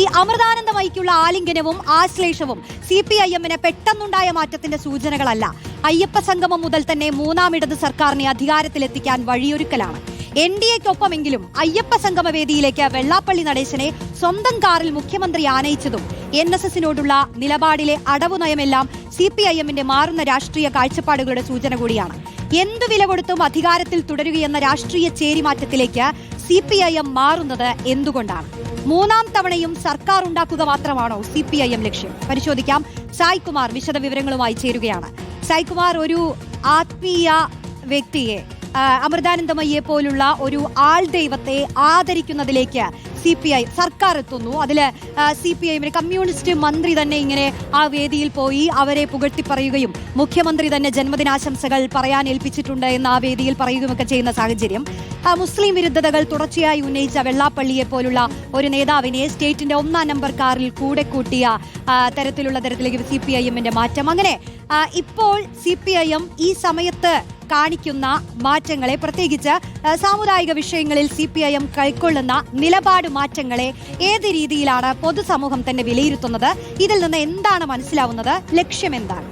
ഈ അമൃതാനന്ദമയിക്കുള്ള ആലിംഗനവും ആശ്ലേഷവും സി പി ഐ എമ്മിന് പെട്ടെന്നുണ്ടായ മാറ്റത്തിന്റെ സൂചനകളല്ല. അയ്യപ്പ സംഗമം മുതൽ തന്നെ മൂന്നാം ഇടത് സർക്കാരിനെ അധികാരത്തിലെത്തിക്കാൻ വഴിയൊരുക്കലാണ്. എൻ ഡി എക്കൊപ്പമെങ്കിലും അയ്യപ്പ സംഗമ വേദിയിലേക്ക് വെള്ളാപ്പള്ളി നടേശനെ സ്വന്തം കാറിൽ മുഖ്യമന്ത്രി ആനയിച്ചതും എൻ എസ് എസിനോടുള്ള നിലപാടിലെ അടവു നയമെല്ലാം സി പി ഐ എമ്മിന്റെ മാറുന്ന രാഷ്ട്രീയ കാഴ്ചപ്പാടുകളുടെ സൂചന കൂടിയാണ്. എന്തു വില കൊടുത്തും അധികാരത്തിൽ തുടരുകയെന്ന രാഷ്ട്രീയ ചേരിമാറ്റത്തിലേക്ക് സി പി ഐ എം മാറുന്നത് എന്തുകൊണ്ടാണ്? മൂന്നാം തവണയും സർക്കാർ ഉണ്ടാക്കുക മാത്രമാണോ സി പി ഐ എം ലക്ഷ്യം? പരിശോധിക്കാം. സായ് കുമാർ വിശദ വിവരങ്ങളുമായി ചേരുകയാണ്. സായ് കുമാർ ഒരു ആത്മീയ വ്യക്തിയെ അമൃതാനന്ദമയ്യെ പോലുള്ള ഒരു ആൾ ദൈവത്തെ ആദരിക്കുന്നതിലേക്ക് സി പി ഐ സർക്കാർ എത്തുന്നു. അതിൽ സി പി ഐ കമ്മ്യൂണിസ്റ്റ് മന്ത്രി തന്നെ ഇങ്ങനെ ആ വേദിയിൽ പോയി അവരെ പുകഴ്ത്തി പറയുകയും മുഖ്യമന്ത്രി തന്നെ ജന്മദിനാശംസകൾ പറയാൻ ഏൽപ്പിച്ചിട്ടുണ്ട് എന്ന് ആ വേദിയിൽ പറയുകയുമൊക്കെ ചെയ്യുന്ന സാഹചര്യം. മുസ്ലിം വിരുദ്ധതകൾ തുടർച്ചയായി ഉന്നയിച്ച വെള്ളാപ്പള്ളിയെ പോലുള്ള ഒരു നേതാവിനെ സ്റ്റേറ്റിന്റെ ഒന്നാം നമ്പർ കാറിൽ കൂടെ കൂട്ടിയ തരത്തിലുള്ള തരത്തിലേക്ക് സി പി ഐ എമ്മിന്റെ മാറ്റം. അങ്ങനെ ഇപ്പോൾ സി പി ഐ എം ഈ സമയത്ത് കാണിക്കുന്ന മാറ്റങ്ങളെ പ്രത്യേകിച്ച് സാമുദായിക വിഷയങ്ങളിൽ സി പി ഐ എം കൈക്കൊള്ളുന്ന നിലപാട് മാറ്റങ്ങളെ ഏത് രീതിയിലാണ് പൊതുസമൂഹം തന്നെ വിലയിരുത്തുന്നത്? ഇതിൽ നിന്ന് എന്താണ് മനസ്സിലാവുന്നത്? ലക്ഷ്യം എന്താണ്?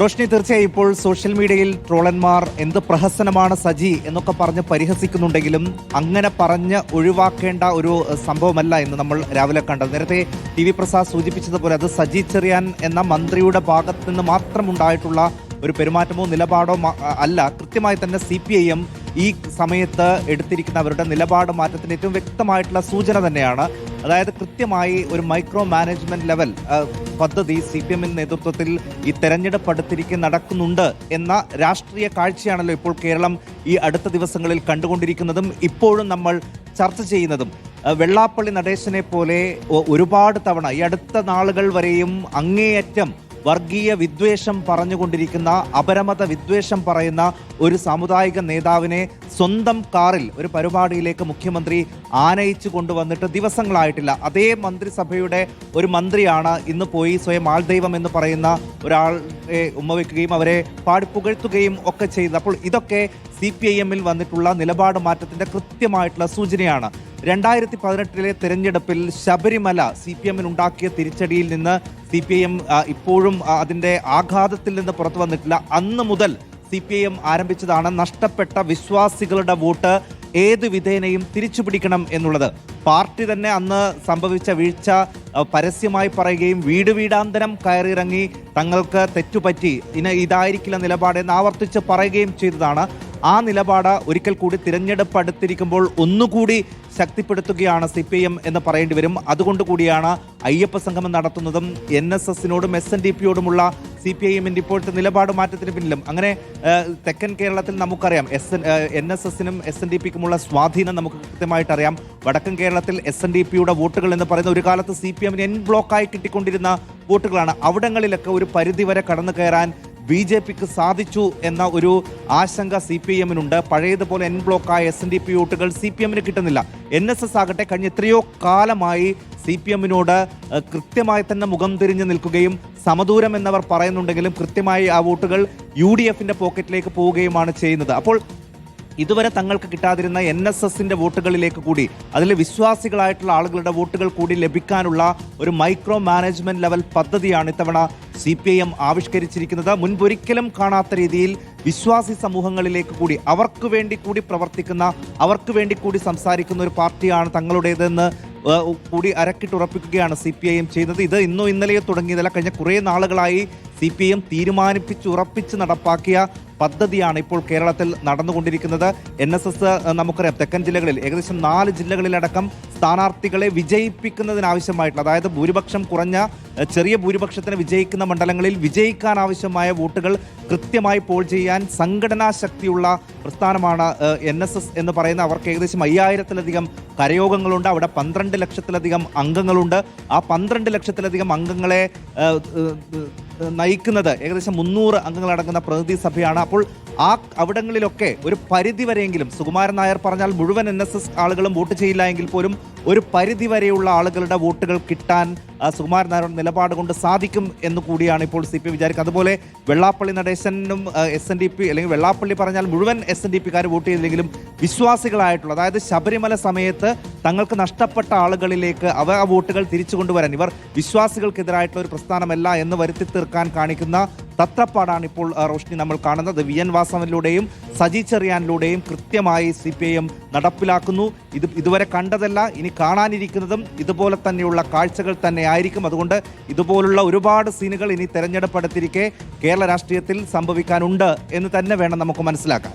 റോഷ്നി തീർച്ചയായും ഇപ്പോൾ സോഷ്യൽ മീഡിയയിൽ ട്രോളന്മാർ എന്ത് പ്രഹസനമാണ് സജി എന്നൊക്കെ പറഞ്ഞ് പരിഹസിക്കുന്നുണ്ടെങ്കിലും അങ്ങനെ പറഞ്ഞ് ഒഴിവാക്കേണ്ട ഒരു സംഭവമല്ല എന്ന് നമ്മൾ രാവിലെ കണ്ടത്. നേരത്തെ ടി വി പ്രസാദ് സൂചിപ്പിച്ചതുപോലെ അത് സജി ചെറിയാൻ എന്ന മന്ത്രിയുടെ ഭാഗത്ത് നിന്ന് മാത്രം ഉണ്ടായിട്ടുള്ള ഒരു പെരുമാറ്റമോ നിലപാടോ അല്ല. കൃത്യമായി തന്നെ സി പി ഐ എം ഈ സമയത്ത് എടുത്തിരിക്കുന്ന അവരുടെ നിലപാട് മാറ്റത്തിന് ഏറ്റവും വ്യക്തമായിട്ടുള്ള സൂചന തന്നെയാണ് അതായത് കൃത്യമായി ഒരു മൈക്രോ മാനേജ്മെന്റ് ലെവൽ പദ്ധതി സി പി എമ്മിന്റെ നേതൃത്വത്തിൽ ഈ തെരഞ്ഞെടുപ്പ് അടുത്തിരിക്കെ നടക്കുന്നുണ്ട് എന്ന രാഷ്ട്രീയ കാഴ്ചയാണല്ലോ ഇപ്പോൾ കേരളം ഈ അടുത്ത ദിവസങ്ങളിൽ കണ്ടുകൊണ്ടിരിക്കുന്നതും ഇപ്പോഴും നമ്മൾ ചർച്ച ചെയ്യുന്നതും. വെള്ളാപ്പള്ളി നടേശനെ പോലെ ഒരുപാട് തവണ ഈ അടുത്ത നാളുകൾ വരെയും അങ്ങേയറ്റം വർഗീയ വിദ്വേഷം പറഞ്ഞുകൊണ്ടിരിക്കുന്ന അപരമത വിദ്വേഷം പറയുന്ന ഒരു സാമുദായിക നേതാവിനെ സ്വന്തം കാറിൽ ഒരു പരിപാടിയിലേക്ക് മുഖ്യമന്ത്രി ആനയിച്ചു കൊണ്ടുവന്നിട്ട് ദിവസങ്ങളായിട്ടില്ല. അതേ മന്ത്രിസഭയുടെ ഒരു മന്ത്രിയാണ് ഇന്ന് പോയി സ്വയം ആൾദൈവം എന്ന് പറയുന്ന ഒരാളെ ഉമ്മവെക്കുകയും അവരെ പാടിപ്പുകഴ്ത്തുകയും ഒക്കെ ചെയ്തത്. അപ്പോൾ ഇതൊക്കെ സി പി ഐ എമ്മിൽ വന്നിട്ടുള്ള നിലപാട് മാറ്റത്തിന്റെ കൃത്യമായിട്ടുള്ള സൂചനയാണ്. രണ്ടായിരത്തി പതിനെട്ടിലെ തെരഞ്ഞെടുപ്പിൽ ശബരിമല സി പി എമ്മിന് ഉണ്ടാക്കിയ തിരിച്ചടിയിൽ നിന്ന് സി പി ഐ എം ഇപ്പോഴും അതിന്റെ ആഘാതത്തിൽ നിന്ന് പുറത്തു വന്നിട്ടില്ല. അന്ന് മുതൽ സി പി ഐ എം ആരംഭിച്ചതാണ് നഷ്ടപ്പെട്ട വിശ്വാസികളുടെ വോട്ട് ഏത് വിധേനയും തിരിച്ചു പിടിക്കണം എന്നുള്ളത്. പാർട്ടി തന്നെ അന്ന് സംഭവിച്ച വീഴ്ച പരസ്യമായി പറയുകയും വീട് വീടാന്തരം കയറിയിറങ്ങി തങ്ങൾക്ക് തെറ്റുപറ്റി ഇനി ഇതായിരിക്കില്ല നിലപാടെന്ന് ആവർത്തിച്ച് പറയുകയും ചെയ്തതാണ്. ആ നിലപാട് ഒരിക്കൽ കൂടി തിരഞ്ഞെടുപ്പ് അടുത്തിരിക്കുമ്പോൾ ഒന്നുകൂടി ശക്തിപ്പെടുത്തുകയാണ് സി പി എം എന്ന് പറയേണ്ടി വരും. അതുകൊണ്ട് കൂടിയാണ് അയ്യപ്പ സംഗമം നടത്തുന്നതും എൻ എസ് എസിനോടും എസ് എൻ ഡി പിയോടുമുള്ള സി പി ഐ എമ്മിന്റെ ഇപ്പോഴത്തെ നിലപാട് മാറ്റത്തിന് പിന്നിലും. അങ്ങനെ തെക്കൻ കേരളത്തിൽ നമുക്കറിയാം എസ് എൻ എൻ എസ് എസിനും എസ് എൻ ഡി പിക്കുമുള്ള സ്വാധീനം നമുക്ക് കൃത്യമായിട്ട് അറിയാം വടക്കൻ കേരളത്തിൽ എസ് എൻ ഡി പിയുടെ വോട്ടുകൾ എന്ന് പറയുന്ന ഒരു കാലത്ത് സി പി എമ്മിന് എൻ ബ്ലോക്കായി കിട്ടിക്കൊണ്ടിരുന്ന വോട്ടുകളാണ്. അവിടങ്ങളിലൊക്കെ ഒരു പരിധിവരെ കടന്നു കയറാൻ ബി ജെ പിക്ക് സാധിച്ചു എന്ന ഒരു ആശങ്ക സി പി എമ്മിനുണ്ട്. പഴയതുപോലെ എൻ ബ്ലോക്കായ എസ് എൻ ഡി പി വോട്ടുകൾ സി പി എമ്മിന് കിട്ടുന്നില്ല. എൻ എസ് എസ് ആകട്ടെ കഴിഞ്ഞ എത്രയോ കാലമായി സി പി എമ്മിനോട് കൃത്യമായി തന്നെ മുഖം തിരിഞ്ഞു നിൽക്കുകയും സമദൂരം എന്നവർ പറയുന്നുണ്ടെങ്കിലും കൃത്യമായി ആ വോട്ടുകൾ യു ഡി എഫിന്റെ പോക്കറ്റിലേക്ക് പോവുകയുമാണ് ചെയ്യുന്നത്. അപ്പോൾ ഇതുവരെ തങ്ങൾക്ക് കിട്ടാതിരുന്ന എൻ എസ് എസിന്റെ വോട്ടുകളിലേക്ക് കൂടി അതിലെ വിശ്വാസികളായിട്ടുള്ള ആളുകളുടെ വോട്ടുകൾ കൂടി ലഭിക്കാനുള്ള ഒരു മൈക്രോ മാനേജ്മെന്റ് ലെവൽ പദ്ധതിയാണ് ഇത്തവണ സി പി ഐ എം ആവിഷ്കരിച്ചിരിക്കുന്നത്. മുൻപൊരിക്കലും കാണാത്ത രീതിയിൽ വിശ്വാസി സമൂഹങ്ങളിലേക്ക് കൂടി അവർക്ക് വേണ്ടി കൂടി പ്രവർത്തിക്കുന്ന അവർക്ക് വേണ്ടി കൂടി സംസാരിക്കുന്ന ഒരു പാർട്ടിയാണ് തങ്ങളുടേതെന്ന് കൂടി അരക്കിട്ടുറപ്പിക്കുകയാണ് സി പി ഐ എം ചെയ്യുന്നത്. ഇത് ഇന്നോ ഇന്നലെയോ തുടങ്ങിയതല്ല. കഴിഞ്ഞ കുറേ നാളുകളായി സി പി ഐ എം തീരുമാനിപ്പിച്ച് ഉറപ്പിച്ച് നടപ്പാക്കിയ പദ്ധതിയാണ് ഇപ്പോൾ കേരളത്തിൽ നടന്നുകൊണ്ടിരിക്കുന്നത്. എൻ എസ് എസ് നമുക്കറിയാം തെക്കൻ ജില്ലകളിൽ ഏകദേശം നാല് ജില്ലകളിലടക്കം സ്ഥാനാർത്ഥികളെ വിജയിപ്പിക്കുന്നതിനാവശ്യമായിട്ടുള്ള അതായത് ഭൂരിപക്ഷം കുറഞ്ഞ ചെറിയ ഭൂരിപക്ഷത്തിന് വിജയിക്കുന്ന മണ്ഡലങ്ങളിൽ വിജയിക്കാൻ ആവശ്യമായ വോട്ടുകൾ കൃത്യമായി പോൾ ചെയ്യാൻ സംഘടനാ ശക്തിയുള്ള പ്രസ്ഥാനമാണ് എൻ എസ് എസ് എന്ന് പറയുന്ന അവർക്ക് ഏകദേശം അയ്യായിരത്തിലധികം കരയോഗങ്ങളുണ്ട്. അവിടെ പന്ത്രണ്ട് ലക്ഷത്തിലധികം അംഗങ്ങളുണ്ട്. ആ പന്ത്രണ്ട് ലക്ഷത്തിലധികം അംഗങ്ങളെ നയിക്കുന്നത് ഏകദേശം മുന്നൂറ് അംഗങ്ങളടങ്ങുന്ന പ്രതിനിധി സഭയാണ്. അപ്പോൾ ആ അവിടങ്ങളിലൊക്കെ ഒരു പരിധി വരെയെങ്കിലും സുകുമാരൻ നായർ പറഞ്ഞാൽ മുഴുവൻ എൻ ആളുകളും വോട്ട് ചെയ്യില്ല എങ്കിൽ പോലും ഒരു പരിധി വരെയുള്ള ആളുകളുടെ വോട്ടുകൾ കിട്ടാൻ സുകുമാരൻ നായരുടെ നിലപാട് കൊണ്ട് സാധിക്കും എന്ന് കൂടിയാണ് ഇപ്പോൾ സി പി വിചാരിക്കുന്നത്. അതുപോലെ വെള്ളാപ്പള്ളി നടേശനും എസ് എൻ ഡി പി അല്ലെങ്കിൽ വെള്ളാപ്പള്ളി പറഞ്ഞാൽ മുഴുവൻ എസ് എൻ ഡി പിക്കാർ വോട്ട് ചെയ്തില്ലെങ്കിലും വിശ്വാസികളായിട്ടുള്ള അതായത് ശബരിമല സമയത്ത് തങ്ങൾക്ക് നഷ്ടപ്പെട്ട ആളുകളിലേക്ക് അവ ആ വോട്ടുകൾ തിരിച്ചു കൊണ്ടുവരാൻ ഇവർ വിശ്വാസികൾക്കെതിരായിട്ടുള്ള ഒരു പ്രസ്ഥാനമല്ല എന്ന് വരുത്തി തീർക്കാൻ കാണിക്കുന്ന തത്രപ്പാടാണ് ഇപ്പോൾ റോഷ്നി നമ്മൾ കാണുന്നത്. വി എൻ വാസവനിലൂടെയും സജി ചെറിയാനിലൂടെയും കൃത്യമായി സി പി ഐ എം നടപ്പിലാക്കുന്നു. ഇത് ഇതുവരെ കണ്ടതല്ല ഇനി കാണാനിരിക്കുന്നതും ഇതുപോലെ തന്നെയുള്ള കാഴ്ചകൾ തന്നെ ആയിരിക്കും. അതുകൊണ്ട് ഇതുപോലുള്ള ഒരുപാട് സീനുകൾ ഇനി തെരഞ്ഞെടുപ്പ് അടുത്തിരിക്കെ കേരള രാഷ്ട്രീയത്തിൽ സംഭവിക്കാനുണ്ട് എന്ന് തന്നെ വേണം നമുക്ക് മനസ്സിലാക്കാൻ.